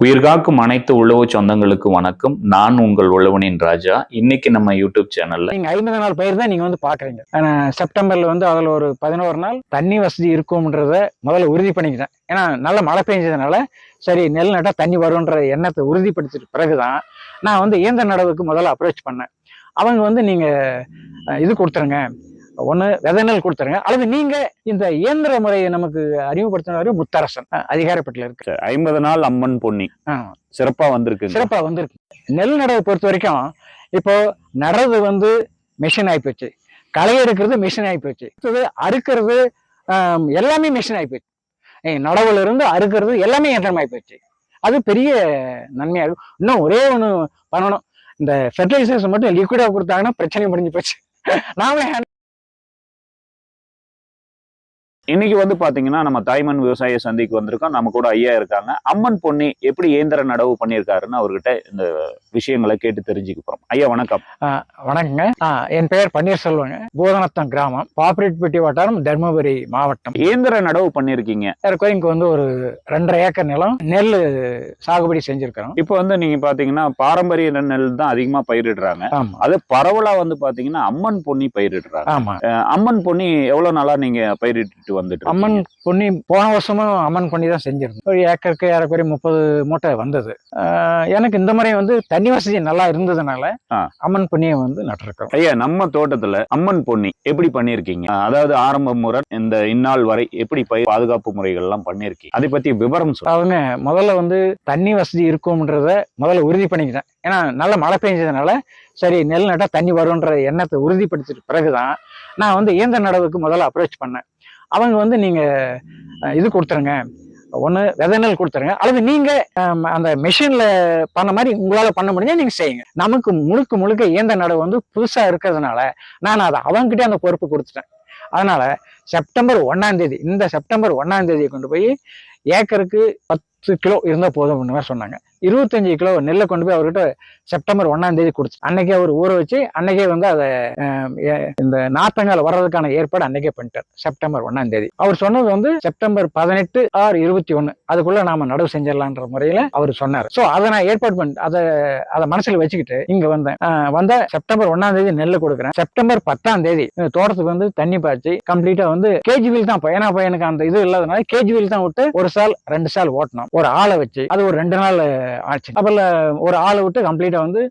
உயிர்காக்கும் அனைத்து உழவு சொந்தங்களுக்கு வணக்கம். நான் உங்கள் உழவனின் ராஜா. இன்னைக்கு நம்ம யூடியூப் சேனல்ல நீங்க ஐம்பது நாள் பயிர் தான் நீங்க வந்து பாக்குறீங்க. ஆனா செப்டம்பர்ல வந்து அதுல ஒரு பதினோரு நாள் தண்ணி வசதி இருக்கும்ன்றத முதல்ல உறுதி பண்ணிக்கிட்டேன். ஏன்னா நல்ல மழை பெஞ்சதுனால சரி நெல் நட்டா தண்ணி வரும்ன்ற எண்ணத்தை உறுதிப்படுத்திட்டு பிறகுதான் நான் வந்து இயந்திர நடவுக்கு முதல்ல அப்ரோச் பண்ணேன். அவங்க வந்து நீங்க இது கொடுத்துருங்க. ஒன்று விதை நெல் கொடுத்துருங்க. அல்லது நீங்க இந்த இயந்திர முறையை நமக்கு அறிமுகப்படுத்தினவர் முத்தரசன் அதிகாரப்பட்டில் இருக்கு ஐம்பது நாள் அம்மன் பொன்னி. ஆ. சிறப்பா வந்திருக்கு. சிறப்பா வந்திருக்கு. நெல் நடவை பொறுத்த வரைக்கும் இப்போ நடுறது வந்து மிஷின் ஆயிப்போச்சு களை எடுக்கிறது மிஷின் ஆயிப்போச்சு அடுத்தது அறுக்கிறது எல்லாமே மிஷின் ஆயிப்போச்சு ஏய், நடவுல இருந்து அறுக்கிறது எல்லாமே இயந்திரம் ஆயிப்போச்சு அது பெரிய நன்மையா இருக்கும். இன்னும் ஒரே ஒண்ணு பண்ணணும். இந்த ஃபெர்டிலைசர்ஸ் மட்டும் லிக்விடா கொடுத்தாங்கன்னா பிரச்சனை முடிஞ்சு போச்சு. நாமளே இன்னைக்கு வந்து பாத்தீங்கன்னா நம்ம தாய்மண் விவசாய சந்தைக்கு வந்திருக்கோம். நம்ம கூட ஐயா இருக்காங்க. அம்மன் பொன்னி எப்படி இயந்திர நடவு பண்ணியிருக்காருன்னு அவர்கிட்ட இந்த விஷயங்களை கேட்டு தெரிஞ்சுக்க போறோம். ஐயா வணக்கம். வணக்கங்க. என் பெயர் பன்னீர்செல்வங்க. பூதனத்தம் கிராமம் பாப்பிரெட்பட்டி வட்டாரம் தருமபுரி மாவட்டம். இயந்திர நடவு பண்ணியிருக்கீங்க. ஏறக்குறைய இங்க வந்து ஒரு ரெண்டரை ஏக்கர் நிலம் நெல் சாகுபடி செஞ்சிருக்கிறோம். இப்போ வந்து நீங்க பாத்தீங்கன்னா பாரம்பரிய நெல் தான் அதிகமா பயிரிடுறாங்க. அது பரவலா வந்து பாத்தீங்கன்னா அம்மன் பொன்னி பயிரிடுறாங்க. ஆமா. அம்மன் பொன்னி எவ்வளவு நாளா நீங்க பயிரிட்டு வந்துட்டு அம்மன் பொன்னி போன வருஷமும் அம்மன் பொன்னி தான் செஞ்சிருந்தோம். ஒரு ஏக்கருக்கு ஏறக்குறைய முப்பது மூட்டை வந்தது. எனக்கு இந்த முறை வந்து தண்ணி வசதி நல்லா இருந்ததுனால. அம்மன் பொன்னியை வந்து நட்டிருக்கோம். ஐயா நம்ம தோட்டத்துல அம்மன் பொன்னி எப்படி பண்ணிருக்கீங்க? அதாவது ஆரம்ப முறை இந்த இந்நாள் வரை எப்படி பயிர் பாதுகாப்பு முறைகள் எல்லாம் பண்ணிருக்கீங்க? அதை பத்தி விவரம் அவங்க முதல்ல வந்து தண்ணி வசதி இருக்கும்ன்றத முதல்ல உறுதி பண்ணிக்கிட்டேன் ஏன்னா நல்ல மழை பெஞ்சதுனால சரி நெல் நட்டா தண்ணி வரும்ன்ற எண்ணத்தை உறுதிப்படுத்திட்டு பிறகுதான் நான் வந்து இயந்திர நடவுக்கு முதல்ல அப்ரோச் பண்ணேன். அவங்க வந்து நீங்கள் இது கொடுத்துருங்க. ஒன்று விதை நெல் கொடுத்துருங்க. அல்லது நீங்கள் அந்த மிஷினில் பண்ண மாதிரி உங்களால் பண்ண முடிஞ்சால் நீங்கள் செய்யுங்க. நமக்கு முழுக்க முழுக்க இயந்திர நடவு வந்து புதுசாக இருக்கிறதுனால நான் அதை அவங்ககிட்டே அந்த பொறுப்பு கொடுத்துட்டேன். அதனால் செப்டம்பர் ஒன்றாந்தேதி இந்த செப்டம்பர் ஒன்றாந்தேதியை கொண்டு போய் ஏக்கருக்கு பத்து கிலோ இருந்தால் போதும் அப்படின்னு மாதிரி சொன்னாங்க. இருபத்தஞ்சு கிலோ நெல்லை கொண்டு போய் அவர்கிட்ட செப்டம்பர் ஒன்றாம் தேதி கொடுத்து அன்னைக்கே அவர் ஊற வச்சு அன்னைக்கே வந்து அதை இந்த நாத்தங்கால வர்றதுக்கான ஏற்பாடு அன்னைக்கே பண்ணிட்டார் செப்டம்பர் ஒன்றாம் தேதி. அவர் சொன்னது வந்து செப்டம்பர் பதினெட்டு ஆறு இருபத்தி ஒன்று அதுக்குள்ள நாம நடவு செஞ்சிடலான்ற முறையில அவர் சொன்னார். ஸோ அதை நான் ஏற்பாடு பண்ணி அதை அதை மனசுல வச்சுக்கிட்டு இங்க வந்தேன். ஆஹ், வந்த செப்டம்பர் ஒன்னாம் தேதி நெல் கொடுக்குறேன். செப்டம்பர் பத்தாம் தேதி தோட்டத்துக்கு வந்து தண்ணி பாய்ச்சி கம்ப்ளீட்டா வந்து கேஜி தான் பையனா பையனுக்கு அந்த இது இல்லாதனால கேஜி தான் விட்டு ஒரு சால் ரெண்டு சால் ஓட்டணும். ஒரு ஆளை வச்சு அது ஒரு ரெண்டு நாள் ஆச்சு. அப்பல ஒரு ஆளை விட்டு கம்ப்ளீட்டா வந்து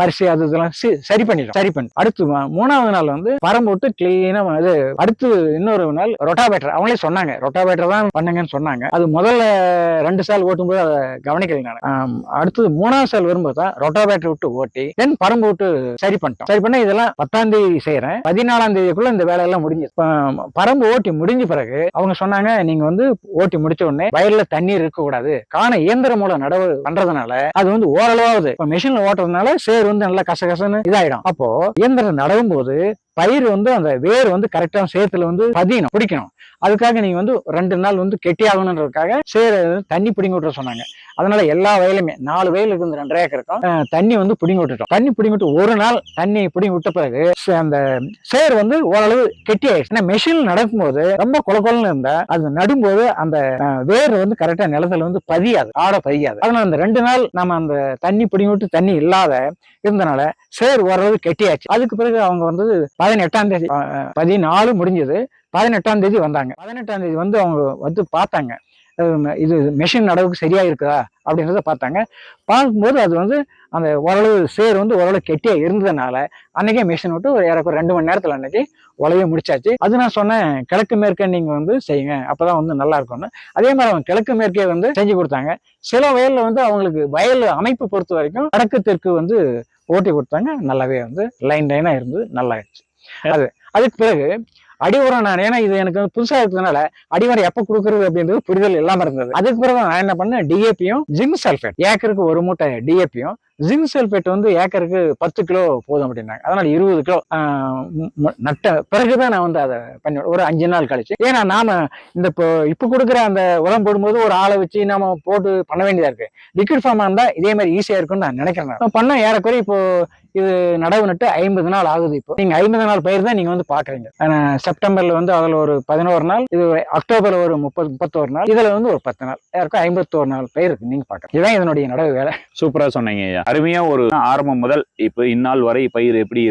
மரிசி அது இதெல்லாம் சரி பண்ணிடும் சரி பண்ணி அடுத்து மூணாவது நாள் வந்து பரம் விட்டு கிளீனா இது அடுத்து இன்னொரு நாள் ரொட்டாவேட்டர் அவங்களே சொன்னாங்க ரொட்டாவேட்டர் தான் பண்ணுங்கன்னு சொன்னாங்க. அது முதல்ல ரெண்டு சால் ஓட்டும்போது அதை கவனிக்கல நான். அடுத்தது மூணாவது சால் வரும்போது தான் ரொட்டாவேட்டர் விட்டு ஓட்டி தென் பரம்பு விட்டு சரி பண்ணிட்டோம். சரி பண்ண இதெல்லாம் பத்தாம் தேதி செய்யறேன் பதினாலாம் தேதிக்குள்ள இந்த வேலையெல்லாம் முடிஞ்சு பரம்பு ஓட்டி முடிஞ்ச பிறகு அவங்க சொன்னாங்க நீங்க வந்து ஓட்டி முடிச்ச உடனே வயல்ல தண்ணீர் இருக்க கூடாது காண இயந்திரம் மூலம் நடவு பண்றதுனால அது வந்து ஓரளவாவது. இப்ப மிஷின்ல ஓட்டுறதுனால சேர் வந்து நல்லா கசகசன்னு இதாயிடும். அப்போ இயந்திரம் நடவும் போது பயிர் வந்து அந்த வேர் வந்து கரெக்டா சேத்துல வந்து பதியணும் பிடிக்கணும். அதுக்காக நீங்க வந்து ரெண்டு நாள் வந்து கெட்டியாகணுன்றதுக்காக சேர தண்ணி பிடிங்கி விட்டுற சொன்னாங்க. அதனால எல்லா வயலுமே நாலு வயலுக்கு வந்து ரெண்டரை ஏக்கருக்கும் தண்ணி வந்து பிடிங்கி விட்டுட்டோம் தண்ணி பிடிங்கி விட்டு ஒரு நாள் தண்ணி பிடிங்கி விட்ட பிறகு அந்த சேர் வந்து ஓரளவு கெட்டி ஆயிடுச்சு. ஏன்னா மெஷின் நடக்கும்போது ரொம்ப கொல கொலன்னு இருந்தா அது நடும்போது அந்த வேர் வந்து கரெக்டா நிலத்துல வந்து பதியாது ஆட பதியாது. அதனால அந்த ரெண்டு நாள் நம்ம அந்த தண்ணி பிடிங்கி விட்டு தண்ணி இல்லாத இருந்தனால சேர் ஓரளவு கெட்டியாச்சு. அதுக்கு பிறகு அவங்க வந்து பதினெட்டாம் தேதி பதினாலு முடிஞ்சது. பதினெட்டாம் தேதி வந்தாங்க. பதினெட்டாம் தேதி வந்து அவங்க வந்து பார்த்தாங்க. இது மெஷின் அளவுக்கு சரியா இருக்குதா அப்படின்றத பார்த்தாங்க. பார்க்கும்போது அது வந்து அந்த ஓரளவு சேர் வந்து ஓரளவு கெட்டியா இருந்ததுனால அன்னைக்கே மிஷின் விட்டு ஒரு ஏறக்குறைய ரெண்டு மணி நேரத்துல அன்னைக்கு உலைய முடிச்சாச்சு. அது நான் சொன்னேன் கிழக்கு மேற்கே நீங்க வந்து செய்யுங்க. அப்பதான் வந்து நல்லா இருக்கும்னு. அதே மாதிரி அவங்க கிழக்கு மேற்கே வந்து செஞ்சு கொடுத்தாங்க. சில வயல்ல வந்து அவங்களுக்கு வயல் அமைப்பு பொறுத்த வரைக்கும் வடக்கு தெற்கு வந்து ஓட்டி கொடுத்தாங்க. நல்லாவே வந்து லைன் லைனா இருந்து நல்லா ஆயிடுச்சு அது அதுக்கு பிறகு அடிவரம் நான் ஏன்னா இது எனக்கு வந்து புதுசா இருக்கிறதுனால அடிவரம் எப்போ எப்ப கொடுக்குறது அப்படின்றது புரிதல் இல்லாம இருந்தது. அதுக்கு பிறகு நான் என்ன பண்ணேன் டிஏபியும் ஜிங்க் சல்ஃபேட் ஏக்கருக்கு ஒரு மூட்டை டிஏபியும் ஜிங்க் சல்பேட் வந்து ஏக்கருக்கு பத்து கிலோ போதும் அப்படின்னாங்க. அதனால இருபது கிலோ நட்ட பிறகுதான் நான் வந்து அதை பண்ணி ஒரு அஞ்சு நாள் கழிச்சு. ஏன்னா நாம இந்த இப்போ இப்போ கொடுக்குற அந்த உரம் போடும்போது ஒரு ஆளை வச்சு நாம போட்டு பண்ண வேண்டியதா இருக்கு. லிக்விட் ஃபார்மாக இருந்தா இதே மாதிரி ஈஸியா இருக்கும்னு நான் நினைக்கிறேன் நான். பண்ண ஏறக்குறைய இப்போ இது நடவு நட்டு ஐம்பது நாள் ஆகுது இப்போ. நீங்க ஐம்பது நாள் பயிர் தான் நீங்க வந்து பாக்குறீங்க. ஆனா, செப்டம்பர்ல வந்து அதுல ஒரு பதினோரு நாள் இது அக்டோபர்ல ஒரு முப்பது முப்பத்தோரு நாள் இதுல வந்து ஒரு பத்து நாள். யாருக்கும் ஐம்பத்தோரு நாள் பயிர் இருக்கு நீங்க பாக்குறீங்க இதுதான் இதனுடைய நடவு வேலை. சூப்பரா சொன்னீங்க ஐயா. அருமையா ஒரு ஆரம்பம் முதல் இப்ப இந்நாள் வரை பயிர் எப்படி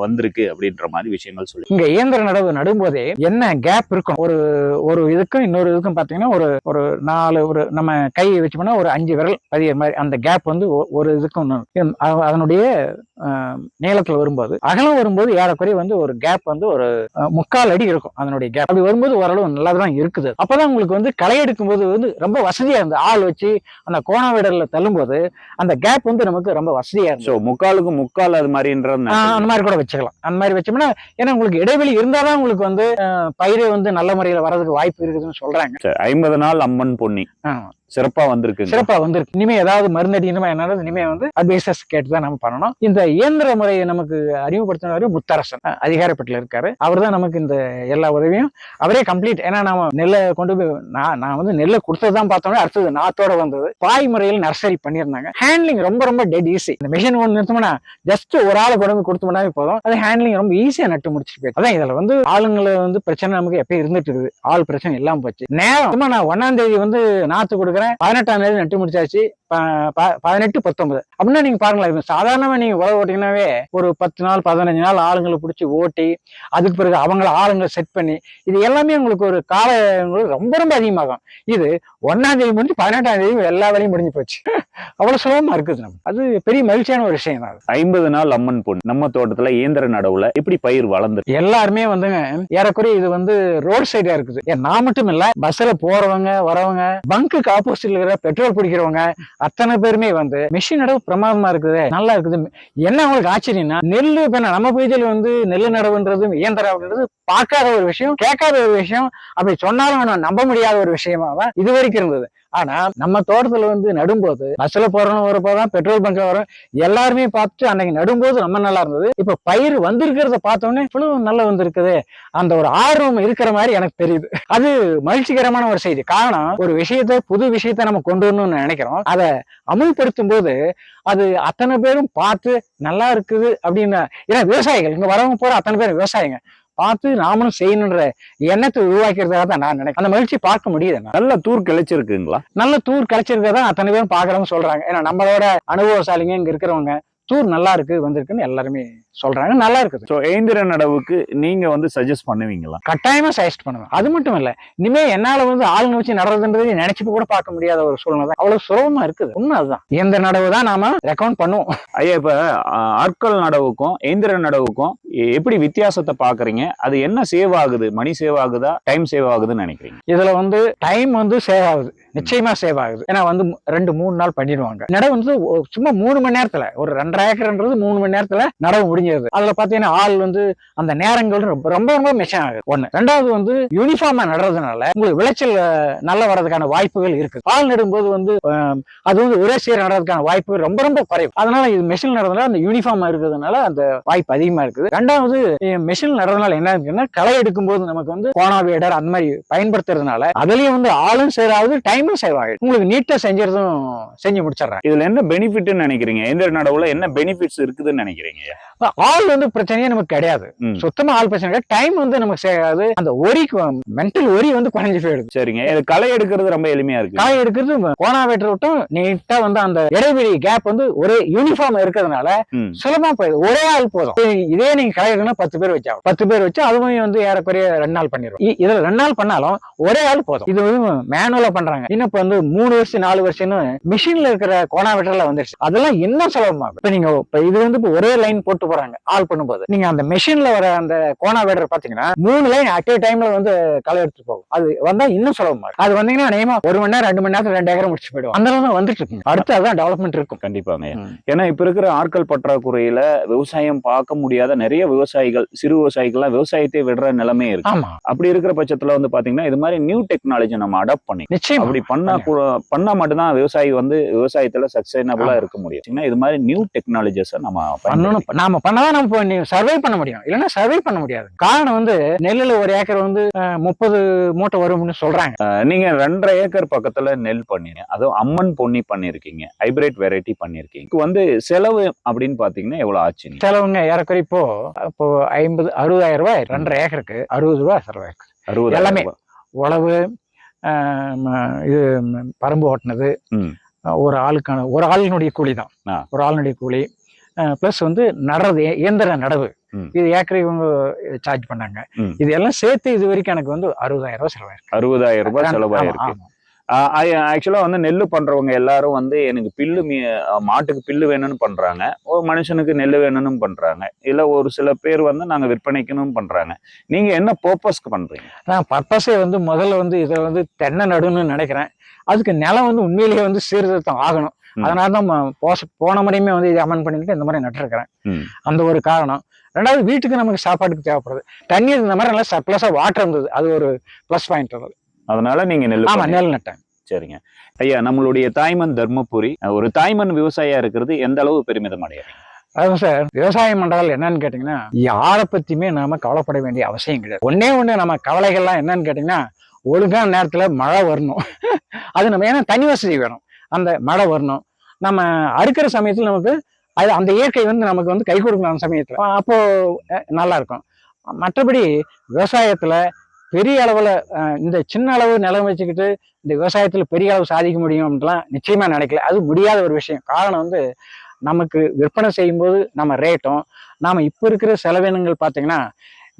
வந்திருக்கு அப்படின்ற மாதிரி விஷயங்கள் சொல்லி. இங்க இயந்திர நடவு நடும்போதே என்ன கேப் இருக்கும்? ஒரு ஒரு இதுக்கும் இன்னொரு இதுக்கும் பாத்தீங்கன்னா ஒரு ஒரு நாலு ஒரு நம்ம கை வச்சோம்னா ஒரு அஞ்சு விரல் பதிய மாதிரி அந்த கேப் வந்து ஒரு இதுக்கும் அதனுடைய ஆஹ், நீளத்துல வரும்போது அகலம் வரும்போது ஏறக்குறைய வந்து ஒரு கேப் வந்து ஒரு முக்கால் அடி இருக்கும் அதனுடைய கேப் அப்படி வரும்போது ஓரளவு நல்லா தான் இருக்குது. அப்பதான் உங்களுக்கு வந்து களை எடுக்கும் போது வந்து ரொம்ப வசதியா இருந்தது. ஆள் வச்சு அந்த கோண விடலில் தள்ளும்போது அந்த கேப் வந்து நமக்கு ரொம்ப வசதியா இருந்து சோ முக்காலுக்கு முக்கால் அது மாதிரின்றது அந்த மாதிரி கூட வச்சுக்கலாம். அந்த மாதிரி வச்சோம்னா ஏன்னா உங்களுக்கு இடைவெளி இருந்தாதான் உங்களுக்கு வந்து பயிர் வந்து நல்ல முறையில வர்றதுக்கு வாய்ப்பு இருக்குதுன்னு சொல்றாங்க. ஐம்பது நாள் அம்மன் பொன்னி. சிறப்பா வந்திருக்கு சிறப்பா வந்திருக்கு. இனிமே ஏதாவது மருந்தடிக்கணுமா என்ன இனிமே வந்து அட்வைசர்ஸ் கேட்டு தான் நம்ம பண்ணணும். இந்த இயந்திர முறையை நமக்கு அறிமுகப்படுத்தினவர் முத்தரசன் அஹ், அதிகாரப்பட்டில் இருக்காரு. அவர் தான் நமக்கு இந்த எல்லா உதவியும் அவரே கம்ப்ளீட் ஏன்னா நாம நெல்லை கொண்டு போய் நான் நான் வந்து நெல்லை கொடுத்ததான் பார்த்தோம்னா அடுத்தது நாத்தோட வந்தது. பாய் முறையில் நர்சரி பண்ணியிருந்தாங்க. ஹேண்ட்லிங் ரொம்ப ரொம்ப டெட் ஈஸி இந்த மிஷின் ஒன்று நிறுத்தோம்னா ஜஸ்ட் ஒரு ஆள் கொண்டு போய் கொடுத்தோம்னாவே போதும். அது ஹேண்ட்லிங் ரொம்ப ஈஸியா நட்டு முடிச்சுட்டு போயிடும் அதான் இதுல வந்து ஆளுங்களை வந்து பிரச்சனை நமக்கு எப்பயும் இருந்துட்டு இருக்குது. ஆள் பிரச்சனை இல்லாமல் போச்சு. நேரம் நான் ஒன்னாம் தேதி வந்து நாத்து கொடுக்குறேன் பதினெட்டாம் தேதி நட்டு முடிச்சாச்சு. பதினெட்டு பத்தொன்பது. அப்படின்னா நீங்க பாருங்களேன் சாதாரணமா நீங்க உழவு ஓட்டிங்கனாவே ஒரு பத்து நாள் பதினஞ்சு நாள் ஆளுங்களை பிடிச்சி ஓட்டி அதுக்கு பிறகு அவங்கள ஆளுங்களை செட் பண்ணி இது எல்லாமே உங்களுக்கு ஒரு கால ரொம்ப ரொம்ப அதிகமாகும். இது ஒன்னாம் தேதி முடிஞ்சு பதினெட்டாம் தேதி எல்லா வேலையும் முடிஞ்சு போச்சு. அவ்வளவு சுலபமா இருக்குது நம்ம. அது பெரிய மகிழ்ச்சியான ஒரு விஷயம் தான். ஐம்பது நாள் அம்மன் பொன்னி நம்ம தோட்டத்துல இயந்திர நடவுல எப்படி பயிர் வளர்ந்து எல்லாருமே வந்துங்க ஏறக்குறைய இது வந்து ரோட் சைடா இருக்குது. நான் மட்டும் இல்ல பஸ்ல போறவங்க வரவங்க பங்குக்கு போஸ்டில் இருக்கிற பெட்ரோல் பிடிக்கிறவங்க அத்தனை பேருமே வந்து மிஷின் நடவு பிரமாதமா இருக்குது நல்லா இருக்குது. என்ன அவங்களுக்கு ஆச்சரியம்னா நெல்லு இப்ப நம்ம பகுதியில் வந்து நெல்லு நடவுன்றது இயந்திரம் அப்படின்றது பார்க்காத ஒரு விஷயம் கேட்காத ஒரு விஷயம். அப்படி சொன்னாலும் நான் நம்ப முடியாத ஒரு விஷயமா தான் இது வரைக்கும் இருந்தது. ஆனா நம்ம தோட்டத்துல வந்து நடும்போது பஸ்ல போறவங்க வரப்போதான் பெட்ரோல் பங்க்ல வரும் எல்லாருமே பார்த்துட்டு அன்னைக்கு நடும்போது ரொம்ப நல்லா இருந்தது. இப்ப பயிர் வந்திருக்கிறத பார்த்தோன்னே இவ்வளவு நல்லா வந்திருக்குது அந்த ஒரு ஆர்வம் இருக்கிற மாதிரி எனக்கு தெரியுது. அது மகிழ்ச்சிகரமான ஒரு செய்தி. காரணம் ஒரு விஷயத்தை புது விஷயத்தை நம்ம கொண்டு வரணும்னு நினைக்கிறோம். அதை அமுல்படுத்தும் போது அது அத்தனை பேரும் பார்த்து நல்லா இருக்குது அப்படின்னு ஏன்னா விவசாயிகள் இங்க வரவங்க போற அத்தனை பேர் விவசாயிங்க. பார்த்து நாமளும் செய்யணுன்ற எண்ணத்தை உருவாக்கிறதாக தான் நான் நினைக்கிறேன். அந்த மகிழ்ச்சி பார்க்க முடியுது. நல்ல தூர் கிளைச்சிருக்குங்களா நல்ல தூர் கிடைச்சிருக்கதான் அத்தனை பேரும் பாக்குறவங்க சொல்றாங்க. ஏன்னா நம்மளோட அனுபவசாலிங்க இங்க இருக்கிறவங்க. தூர் நல்லா இருக்கு வந்திருக்குன்னு எல்லாருமே சொல்றாங்க. நல்லா இருக்குது. சோ இயந்திர நடவுக்கு நீங்க வந்து சஜஸ்ட் பண்ணுவீங்களா? கட்டாயமா சஜஸ்ட் பண்ணுவேன். அது மட்டும் இல்ல இனிமே என்னால வந்து ஆளுங்க வச்சு நடறதுன்றது நினைச்சு கூட பார்க்க முடியாத ஒரு சூழ்நிலை தான். அவ்வளவு சுலபமா இருக்குது. உண்மை அதுதான். எந்த நடவு தான் நாம ரெக்கமெண்ட் பண்ணுவோம். ஐயா இப்ப ஆட்கள் நடவுக்கும் இயந்திர நடவுக்கும் எப்படி வித்தியாசத்தை பாக்குறீங்க அது என்ன சேவ் ஆகுது? மணி சேவ் ஆகுதா? டைம் சேவ் ஆகுதுன்னு நினைக்கிறீங்க? இதுல வந்து டைம் வந்து சேவ் ஆகுது. நிச்சயமா சேவ் ஆகுது. ஏன்னா வந்து ரெண்டு மூணு நாள் பண்ணிடுவாங்க. நடவு வந்து சும்மா மூணு மணி நேரத்துல ஒரு ரெண்டரை ஏக்கர்ன்றது மூணு மணி நேரத்துல நடவு முடிஞ்சது. அதுல பாத்தீங்கன்னா ஆள் வந்து அந்த நேரங்கள் ரொம்ப ரொம்ப ரொம்ப மிஷம் ஆகுது. ஒண்ணு. ரெண்டாவது வந்து யூனிஃபார்மா நடுறதுனால உங்களுக்கு விளைச்சல் நல்லா வர்றதுக்கான வாய்ப்புகள் இருக்கு. ஆள் நடும்போது வந்து அது வந்து ஒரே சீர நடுறதுக்கான வாய்ப்பு ரொம்ப ரொம்ப குறைவு. அதனால இது மெஷின் நடுறதுனால அந்த யூனிஃபார்மா இருக்கிறதுனால அந்த வாய்ப்பு அதிகமா இருக்குது. ரெண்டாவது மெஷின் நடுறதுனால என்ன இருக்குன்னா களை எடுக்கும் போது நமக்கு வந்து கோணாவேடர் அந்த மாதிரி பயன்படுத்துறதுனால அதுலயும் வந்து ஆளும் சேவ் ஆகுது டைமும் சேவ் ஆகுது உங்களுக்கு நீட்டா செஞ்சதும் செஞ்சு முடிச்சிடறேன். இதுல என்ன பெனிஃபிட்னு நினைக்கிறீங்க? எந்த நடவுல என்ன பெனிஃபிட்ஸ் இருக்குதுன்னு நினைக்கிறீங்க? ஆள் வந்து பிரச்சனையே நமக்கு கிடையாது. சுத்தமா ஆள் பிரச்சனை கிடையாது. டைம் வந்து நமக்கு சேராது அந்த ஒரிக்கு மென்டல் ஒரி வந்து குறைஞ்சு போயிடுது. சரிங்க. இது களை எடுக்கிறது ரொம்ப எளிமையா இருக்கு. காய் எடுக்கிறது கோணாவேட்டர் விட்டும் நீட்டா வந்து அந்த இடைவெளி கேப் வந்து ஒரே யூனிஃபார்ம் இருக்கிறதுனால. சுலபமா போயிடுது. ஒரே ஆள் போதும். இதே நீங்க களை எடுக்கணும் பத்து பேர் வச்சா பத்து பேர் வச்சு அதுவும் வந்து ஏறக்குறைய ரெண்டு நாள் பண்ணிடும் இதுல ரெண்டு நாள் பண்ணாலும் ஒரே ஆள் போதும். இது வந்து மேனுவலா பண்றாங்க. இன்னும் இப்ப வந்து மூணு வருஷம் நாலு வருஷம்னு மிஷின்ல இருக்கிற கோணாவேட்டர்ல வந்துருச்சு. அதெல்லாம் இன்னும் சுலபமாகும் இப்ப நீங்க இப்ப இது வந்து இப்ப ஒரே லைன் போட்டு போறாங்க ஆள் பண்ணும்போது. நீங்க அந்த மெஷின்ல வர அந்த கோணாவேட்டர் பாத்தீங்கன்னா மூணு லைன் அட் டைம்ல வந்து களை எடுத்து போகும். அது வந்தா இன்னும் சுலபமா இருக்கும். அது வந்தீங்கன்னா நியமா ஒரு மணி நேரம் ரெண்டு மணி நேரத்துல ரெண்டு ஏக்கர் முடிச்சு போயிடும் அந்த அளவு வந்துட்டு இருக்கு அடுத்து அதான் டெவலப்மெண்ட் இருக்கும். கண்டிப்பாங்க. ஏன்னா இப்ப இருக்கிற ஆட்கள் பற்றாக்குறையில விவசாயம் பார்க்க முடியாத நிறைய விவசாயிகள் சிறு விவசாயிகள்லாம் விவசாயத்தை விடுற நிலைமை இருக்கு. அப்படி இருக்கிற பட்சத்துல வந்து பாத்தீங்கன்னா இது மாதிரி நியூ டெக்னாலஜி நம்ம அடாப்ட் பண்ணி நிச்சயம். அப்படி பண்ணா பண்ணா மட்டும்தான் விவசாயி வந்து விவசாயத்துல சஸ்டைனபிளா இருக்க முடியும். இது மாதிரி நியூ டெக்னாலஜிஸை நம்ம பண்ணணும். நாம பண்ணாதான் நம்ம சர்வை பண்ண முடியும். இல்லைன்னா சர்வை பண்ண முடியாது. காரணம் வந்து நெல்லுல ஒரு ஏக்கர் வந்து முப்பது மூட்டை வரும்னு சொல்றாங்க. நீங்க ரெண்டரை ஏக்கர் பக்கத்துல நெல் பண்ணீங்க அதுவும் அம்மன் பொன்னி பண்ணிருக்கீங்க. ஹைபிரிட் வெரைட்டி பண்ணிருக்கீங்க. வந்து செலவு அப்படின்னு பாத்தீங்கன்னா எவ்வளவு ஆச்சுங்க செலவுங்க ஏறக்குறைய இப்போ இப்போ ஐம்பது அறுபதாயிரம் ரூபாய். ரெண்டரை ஏக்கருக்கு அறுபது ரூபாய் செலவாயிருக்கு அறுபது எல்லாமே. உழவு இது பரம்பு ஓட்டினது. ஒரு ஆளுக்கான ஒரு ஆளினுடைய கூலி தான். ஒரு ஆளுடைய கூலி. ப்ளஸ் வந்து நடுறது இய- இயந்திர நடவு. இது ஏக்கரை இவங்க சார்ஜ் பண்ணாங்க. இது எல்லாம் சேர்த்து இது வரைக்கும் எனக்கு வந்து அறுபதாயிரம் ரூபாய் செலவாயிருக்கு. அறுபதாயிரம் ரூபாய் செலவாயிருக்கு. ஆமா. ஆக்சுவலா வந்து நெல்லு பண்றவங்க எல்லாரும் வந்து எனக்கு பில்லு மீ மாட்டுக்கு பில்லு வேணும்னு பண்றாங்க. ஒரு மனுஷனுக்கு நெல்லு வேணும்னு பண்றாங்க. இல்ல ஒரு சில பேர் வந்து நாங்க விற்பனைக்குன்னு பண்றாங்க. நீங்க என்ன பர்பஸ்க்கு பண்றீங்க? நான் பர்பஸே வந்து முதல்ல வந்து இதை வந்து தென்னை நடுன்னு நினைக்கிறேன். அதுக்கு நிலம் வந்து உண்மையிலேயே வந்து சீர்திருத்தம் ஆகணும். அதனால தான் போச போன முறையுமே வந்து இதை அமன் பண்ணிட்டு இந்த மாதிரி நட்டுருக்கிறேன். அந்த ஒரு காரணம். ரெண்டாவது வீட்டுக்கு நமக்கு சாப்பாட்டுக்கு தேவைப்படுது. தண்ணீர் இந்த மாதிரி நல்லா சர்ப்ளஸா வாட்டர் இருந்தது. அது ஒரு ப்ளஸ் பாயிண்ட் இருந்தது. அதனால நீங்க நெல்லு ஆமா. நெல் நட்டேன். சரிங்க. ஐயா நம்மளுடைய தாய்மன் தர்மபுரி ஒரு தாய்மன் விவசாயியா இருக்கிறது எந்த அளவு பெருமிதம் அடையறீங்க அதாவது சார் விவசாயம் பண்றால் என்னன்னு கேட்டீங்கன்னா யாரை பத்தியுமே நாம கவலைப்பட வேண்டிய அவசியம் கிடையாது. ஒண்ணே ஒண்ணு நம்ம கவலைகள்லாம் என்னன்னு கேட்டீங்கன்னா ஒழுங்கான நேரத்துல மழை வரணும். அது நம்ம ஏன்னா தனி வசதி வேணும். அந்த மழை வரணும். நம்ம அறுக்கிற சமயத்துல நமக்கு அது அந்த இயற்கை வந்து நமக்கு வந்து கை கொடுக்கணும் அந்த சமயத்துல. அப்போ நல்லா இருக்கும். மற்றபடி விவசாயத்துல பெரிய அளவில் இந்த சின்ன அளவு நிலம் வச்சுக்கிட்டு இந்த விவசாயத்தில் பெரிய அளவு சாதிக்க முடியும் அப்படின்லாம் நிச்சயமாக நினைக்கல. அது முடியாத ஒரு விஷயம். காரணம் வந்து நமக்கு விற்பனை செய்யும்போது நம்ம ரேட்டும் நாம் இப்போ இருக்கிற செலவினங்கள் பார்த்தீங்கன்னா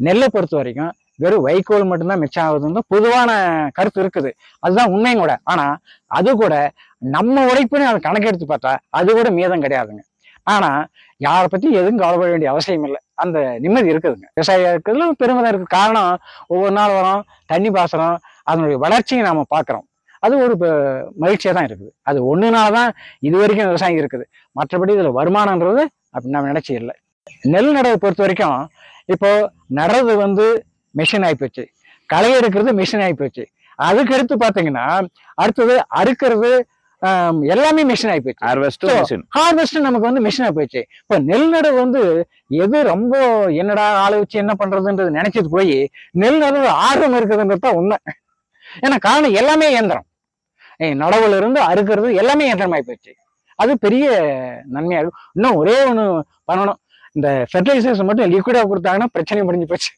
நெல்லை பொறுத்த வரைக்கும் வெறும் வைக்கோல் மட்டும்தான் மிச்சம் ஆகுதுன்னு பொதுவான கருத்து இருக்குது. அதுதான் உண்மையும் கூட. ஆனால் அது கூட நம்ம உழைப்புன்னு அதை கணக்கெடுத்து பார்த்தா அது கூட மீதம் கிடையாதுங்க. ஆனா யாரை பத்தி எதுவும் கவலைப்பட வேண்டிய அவசியம் இல்லை. அந்த நிம்மதி இருக்குதுங்க. விவசாயம் இருக்கிறதுல பெருமிதம் இருக்கு. காரணம் ஒவ்வொரு நாள் வரும் தண்ணி பாசனம் அதனுடைய வளர்ச்சியை நாம பார்க்குறோம் அது ஒரு மகிழ்ச்சியாக தான் இருக்குது. அது ஒன்றுனால தான் இது வரைக்கும் விவசாயம் இருக்குது. மற்றபடி இதில் வருமானன்றது அப்படி நம்ம நினைச்சு இல்லை. நெல் நடவை பொறுத்த வரைக்கும் இப்போ நடுறது வந்து மிஷின் ஆகிப்போச்சு களை எடுக்கிறது மிஷின் ஆகிப்போச்சு அதுக்கு அடுத்து பார்த்தீங்கன்னா அடுத்தது அறுக்கிறது எல்லாமே மிஷின் ஆகிப்போச்சு ஹார்வெஸ்ட் So, மிஷின் ஹார்வெஸ்ட் நமக்கு வந்து மிஷின் ஆகிப்போச்சு இப்போ நெல் நடவு வந்து எது ரொம்ப என்னடா ஆளை வச்சு என்ன பண்றதுன்றது நினைச்சது போய் நெல் நடவு ஆர்வம் இருக்குதுன்றது தான் உண்மை. ஏன்னா காரணம் எல்லாமே இயந்திரம். நடவுல இருந்து அறுக்கிறது எல்லாமே இயந்திரமாயி போச்சு அது பெரிய நன்மையா இருக்கும் இன்னும் ஒரே ஒண்ணு பண்ணணும். இந்த ஃபெர்டிலைசர்ஸ் மட்டும் லிக்விடா கொடுத்தாங்கன்னா பிரச்சனை முடிஞ்சு போச்சு.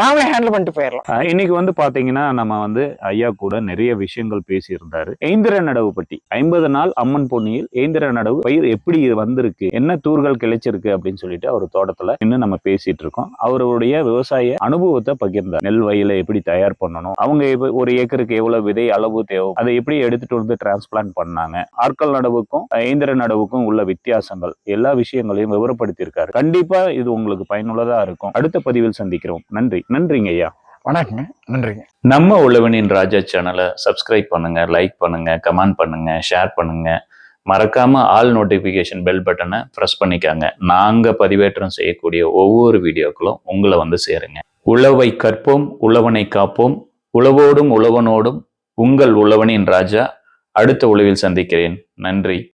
நாமளே ஹேண்டில் பண்ணிட்டு போயிடலாம். இன்னைக்கு வந்து பாத்தீங்கன்னா நம்ம வந்து ஐயா கூட நிறைய விஷயங்கள் பேசியிருந்தாரு. ஏந்திர நடவு பற்றி ஐம்பது நாள் அம்மன் பொன்னியில் ஏந்திர நடவு. பயிர் எப்படி வந்திருக்கு? என்ன தூர்கள் கிளைச்சிருக்கு? அப்படின்னு சொல்லிட்டு அவர் தோட்டத்துல இன்னும் நம்ம பேசிட்டு இருக்கோம் அவருடைய விவசாய அனுபவத்தை பகிர்ந்தார். நெல் வயலை எப்படி தயார் பண்ணணும்? அவங்க ஒரு ஏக்கருக்கு எவ்வளவு விதை அளவு தேவை? அதை எப்படி எடுத்துட்டு வந்து டிரான்ஸ்பிளான்ட் பண்ணாங்க? ஆட்கள் நடவுக்கும் ஐந்திர நடவுக்கும் உள்ள வித்தியாசங்கள் எல்லா விஷயங்களையும் விவரப்படுத்தியிருக்காரு. கண்டிப்பா இது உங்களுக்கு பயனுள்ளதா இருக்கும். அடுத்த பதிவில் சந்திக்கிறோம். நன்றி நன்றிங்க ஐயா. வணக்கங்க நன்றிங்க. நம்ம உழவனின் ராஜா சேனலை சப்ஸ்கிரைப் பண்ணுங்க லைக் பண்ணுங்க கமெண்ட் பண்ணுங்க ஷேர் பண்ணுங்க. மறக்காம ஆல் நோட்டிஃபிகேஷன் பெல் பட்டனை ப்ரெஸ் பண்ணிக்காங்க. நாங்க பதிவேற்றம் செய்யக்கூடிய ஒவ்வொரு வீடியோக்களும் உங்களை வந்து சேருங்க. உழவை கற்போம் உழவனை காப்போம். உழவோடும் உழவனோடும் உங்கள் உழவனின் ராஜா. அடுத்த உழவில் சந்திக்கிறேன். நன்றி.